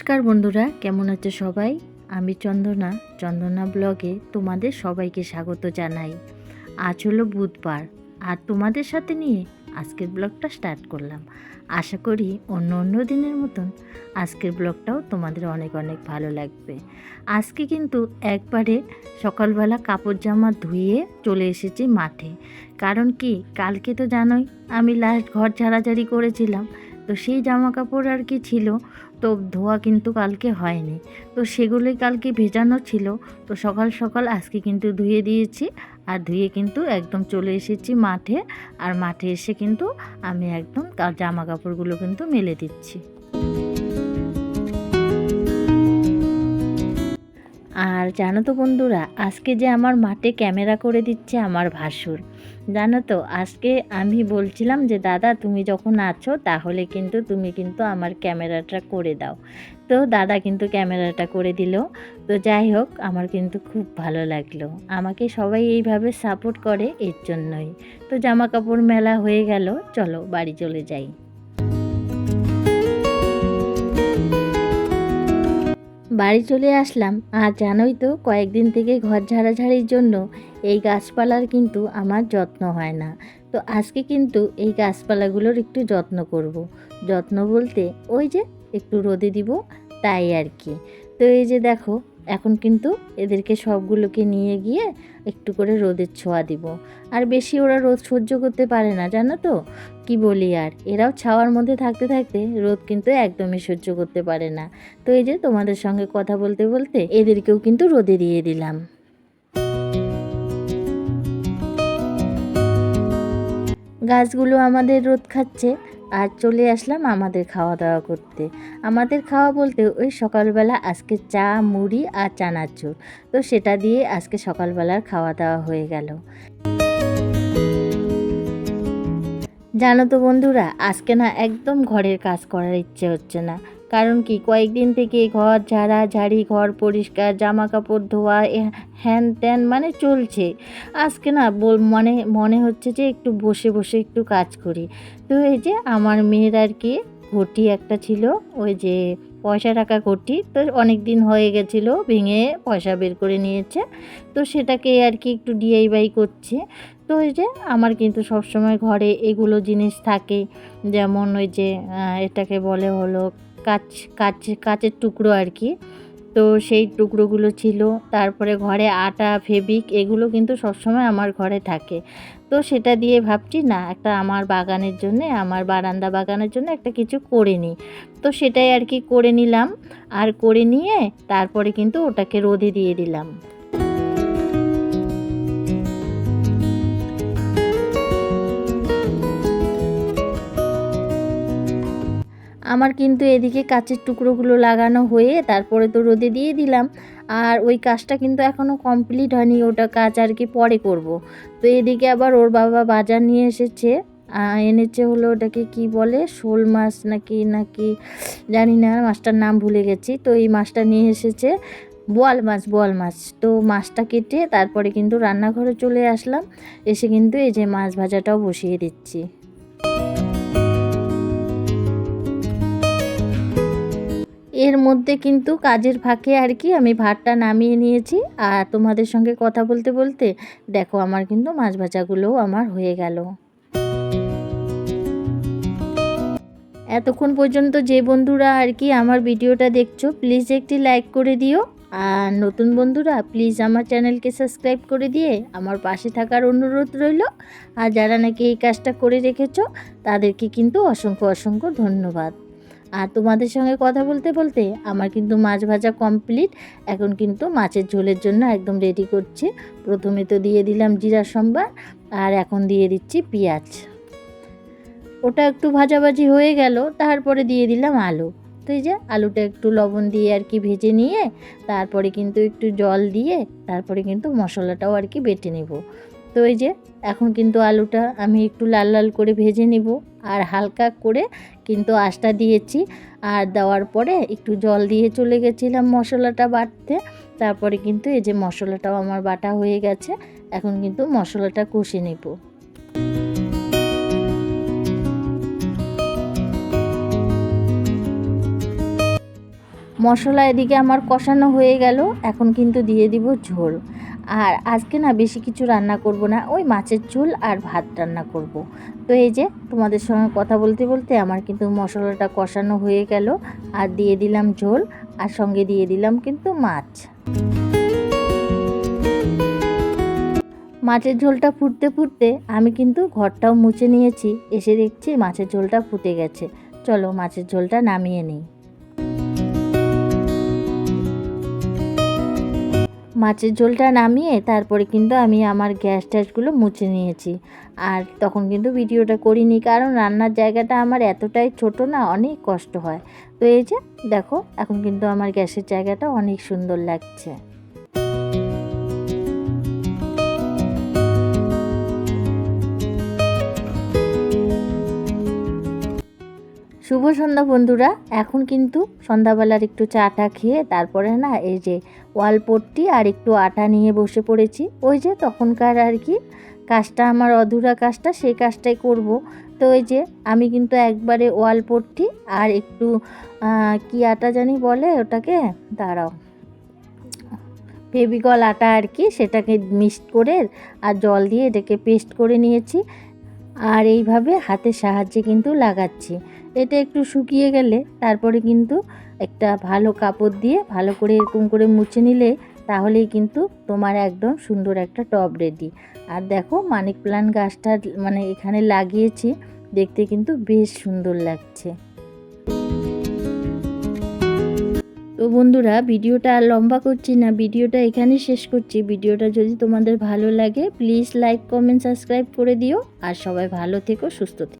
নমস্কার বন্ধুরা, কেমন আছে সবাই? আমি চন্দনা চন্দনা ব্লগে তোমাদের সবাইকে স্বাগত জানাই। আজ হলো বুধবার, আর তোমাদের সাথে নিয়ে আজকের ব্লগটা স্টার্ট করলাম। আশা করি অন্য অন্য দিনের মতন আজকের ব্লগটাও তোমাদের অনেক অনেক ভালো লাগবে। আজকে কিন্তু একবারে সকালবেলা কাপড় জামা ধুয়ে চলে এসেছি মাঠে। কারণ কি, কালকে তো জানোই, আমি লাস্ট ঘর ঝাড়াঝাড়ি করেছিলাম। তো সেই জামা কাপড় আর কি ছিল, তো ধোয়া কিন্তু কালকে হয়নি। তো সেগুলোই কালকে ভেজানো ছিল, তো সকাল সকাল আজকে কিন্তু ধুয়ে দিয়েছি, আর ধুয়ে কিন্তু একদম চলে এসেছি মাঠে, আর মাঠে এসে কিন্তু আমি একদম জামা কাপড়গুলো কিন্তু মেলে দিচ্ছি। আর জানো তো বন্ধুরা, আজকে যে আমার মাঠে ক্যামেরা করে দিচ্ছে আমার ভাসুর জানো তো, আজকে আমি বলছিলাম যে, দাদা, তুমি যখন আছো, তাহলে কিন্তু তুমি কিন্তু আমার ক্যামেরাটা করে দাও। তো দাদা কিন্তু ক্যামেরাটা করে দিল। তো যাই হোক, আমার কিন্তু খুব ভালো লাগল। আমাকে সবাই এইভাবে সাপোর্ট করে এর জন্যই। তো জামা কাপড় মেলা হয়ে গেল, চলো বাড়ি চলে যাই। বাড়ি চলে আসলাম। আর জানোই তো, কয়েকদিন থেকে ঘর ঝাড়াঝাড়ির জন্য এই গাছপালার কিন্তু আমার যত্ন হয় না। তো আজকে কিন্তু এই গাছপালাগুলোর একটু যত্ন করব। যত্ন বলতে ওই যে একটু রোদে দিব, তাই আর কি। তো এই যে দেখো এখন কিন্তু এদেরকে সবগুলোকে নিয়ে গিয়ে একটু করে রোদের ছোঁয়া দিব। আর বেশি ওরা রোদ সহ্য করতে পারে না, জানো তো? কি বলি আর? এরাও ছাওয়ার মধ্যে থাকতে থাকতে রোদ কিন্তু একদমই সহ্য করতে পারে না। তো এই যে তোমাদের সঙ্গে কথা বলতে বলতে এদেরকেও কিন্তু রোদে দিয়ে দিলাম। গাছগুলো আমাদের রোদ খাচ্ছে। আর চলে আসলাম আমাদের খাওয়া দাওয়া করতে। আমাদের খাওয়া বলতে ওই সকালবেলা আজকে চা, মুড়ি আর চানাচুর তো সেটা দিয়ে আজকে সকালবেলার খাওয়া দাওয়া হয়ে গেল। জানো তো বন্ধুরা, আজকে না একদম ঘরের কাজ করার ইচ্ছে হচ্ছে না। কারণ কি? কয়েকদিন থেকে ঘর ঝাড়া ঝাড়ি ঘর পরিষ্কার জামা কাপড় ধোয়া হ্যান ত্যান মানে চলছে। আজকে না বল মানে মনে হচ্ছে যে একটু বসে বসে একটু কাজ করি। তো এই যে আমার মেয়ের আর কি ঘটি একটা ছিল, ওই যে পয়সা টাকা ঘটি, তো অনেক দিন হয়ে গেছিল, ভেঙে পয়সা বের করে নিয়েছে। তো সেটাকে আর কি একটু ডিআইবাই করছে। তো ওই যে আমার কিন্তু সবসময় ঘরে এগুলো জিনিস থাকে, যেমন ওই যে এটাকে বলে হলো কাচ কাচ কাচের টুকরো আর কি। তো সেই টুকরোগুলো ছিল, তারপরে ঘরে আটা ফেবিক এগুলো কিন্তু সবসময় আমার ঘরে থাকে। তো সেটা দিয়ে ভাবছি, না, একটা আমার বাগানের জন্য, আমার বারান্দা বাগানের জন্য একটা কিছু করে নিই। তো সেটাই আর কি করে নিলাম। আর করে নিয়ে তারপরে কিন্তু ওটাকে রোদে দিয়ে দিলাম। আমার কিন্তু এদিকে কাচের টুকরোগুলো লাগানো হয়ে তারপরে তো রোদে দিয়ে দিলাম। আর ওই কাজটা কিন্তু এখনও কমপ্লিট হয়নি, ওটা কাজ আর কি পরে করব। তো এদিকে আবার ওর বাবা বাজার নিয়ে এসেছে। এনেছে হলো ওটাকে কি বলে? শোল মাছ নাকি নাকি জানি না, মাছটার নাম ভুলে গেছি। তো এই মাছটা নিয়ে এসেছে। বোয়াল মাছ বোয়াল মাছ। তো মাছটা কেটে তারপরে কিন্তু রান্নাঘরে চলে আসলাম। এসে কিন্তু এই যে মাছ ভাজাটাও বসিয়ে দিচ্ছি। এর মধ্যে কিন্তু কাজের ফাঁকে আর কি আমি ভাতটা নামিয়ে নিয়েছি। আর তোমাদের সঙ্গে কথা বলতে বলতে দেখো আমার কিন্তু মাছ ভাজাগুলোও আমার হয়ে গেল। এতক্ষণ পর্যন্ত যে বন্ধুরা আর কি আমার ভিডিওটা দেখছ প্লিজ একটি লাইক করে দিও। আর নতুন বন্ধুরা প্লিজ আমার চ্যানেলকে সাবস্ক্রাইব করে দিয়ে আমার পাশে থাকার অনুরোধ রইল। আর যারা নাকি এই কাজটা করে রেখেছো, তাদেরকে কিন্তু অসংখ্য অসংখ্য ধন্যবাদ। আর তোমাদের সঙ্গে কথা বলতে বলতে আমার কিন্তু মাছ ভাজা কমপ্লিট এখন কিন্তু মাছের ঝোলের জন্য একদম রেডি করছি। প্রথমে তো দিয়ে দিলাম জিরা সম্বার আর এখন দিয়ে দিচ্ছি পেঁয়াজ। ওটা একটু ভাজাভাজি হয়ে গেল, তারপরে দিয়ে দিলাম আলু। তো এই যে আলুটা একটু লবণ দিয়ে আর কি ভেজে নিয়ে, তারপরে কিন্তু একটু জল দিয়ে, তারপরে কিন্তু মশলাটাও আর কি বেটে নেব। তো এই যে, এখন কিন্তু আলুটা আমি একটু লাল লাল করে ভেজে নেব। আর হালকা করে কিন্তু আঁচটা দিয়েছি। আর দেওয়ার পরে একটু জল দিয়ে চলে গেছিলাম মশলাটা বাটতে। তারপরে কিন্তু এই যে মশলাটাও আমার বাটা হয়ে গেছে। এখন কিন্তু মশলাটা কষে নেব। মশলা এদিকে আমার কষানো হয়ে গেল। এখন কিন্তু দিয়ে দিব ঝোল। আর আজকে না বেশি কিছু রান্না করব না, ওই মাছের ঝোল আর ভাত রান্না করব। তো এই যে তোমাদের সঙ্গে কথা বলতে বলতে আমার কিন্তু মশলাটা কষানো হয়ে গেল, আর দিয়ে দিলাম ঝোল, আর সঙ্গে দিয়ে দিলাম কিন্তু মাছ। মাছের ঝোলটা ফুটতে ফুটতে আমি কিন্তু ঘরটাও মুছে নিয়েছি, এসে দেখছি মাছের ঝোলটা ফুটে গেছে। চলো মাছের ঝোলটা নামিয়ে নিই। মাছের ঝোলটা নামিয়ে তারপরে কিন্তু আমি আমার গ্যাস ট্যাসগুলো মুছে নিয়েছি। আর তখন কিন্তু ভিডিওটা করিনি, কারণ রান্নার জায়গাটা আমার এতটাই ছোট না, অনেক কষ্ট হয়। তো এই যে, দেখো, এখন কিন্তু আমার গ্যাসের জায়গাটা অনেক সুন্দর লাগছে। সন্ধ্যা বন্ধুরা। এখন কিন্তু সন্ধ্যাবেলার একটু চাটা খেয়ে তারপরে না এই যে ওয়ালপট্টি আর একটু আটা নিয়ে বসে পড়েছি। ওই যে তখনকার আর কি কাজটা, আমার অধুরা কাজটা, সেই কাজটাই করব। তো ওই যে আমি কিন্তু একবারে ওয়ালপট্টি আর একটু কি আটা জানি বলে ওটাকে, দাঁড়াও। ফেবিকল আটা আর কি, সেটাকে মিক্সড করে আর জল দিয়ে এটাকে পেস্ট করে নিয়েছি। আর এইভাবে হাতের সাহায্যে কিন্তু লাগাচ্ছি। এটা একটু শুকিয়ে গেলে তারপরে কিন্তু একটা ভালো কাপড় দিয়ে ভালো করে এরকম করে মুছে নিলে তাহলেই কিন্তু তোমার একদম সুন্দর একটা টব রেডি। আর দেখো মানিক প্লান্ট গাছটা মানে এখানে লাগিয়েছি, দেখতে কিন্তু বেশ সুন্দর লাগছে। তো বন্ধুরা, ভিডিওটা আর লম্বা করছি না, ভিডিওটা এখানে শেষ করছি। ভিডিওটা যদি তোমাদের ভালো লাগে প্লিজ লাইক কমেন্ট সাবস্ক্রাইব করে দিও। আর সবাই ভালো থেকো, সুস্থ থেকো।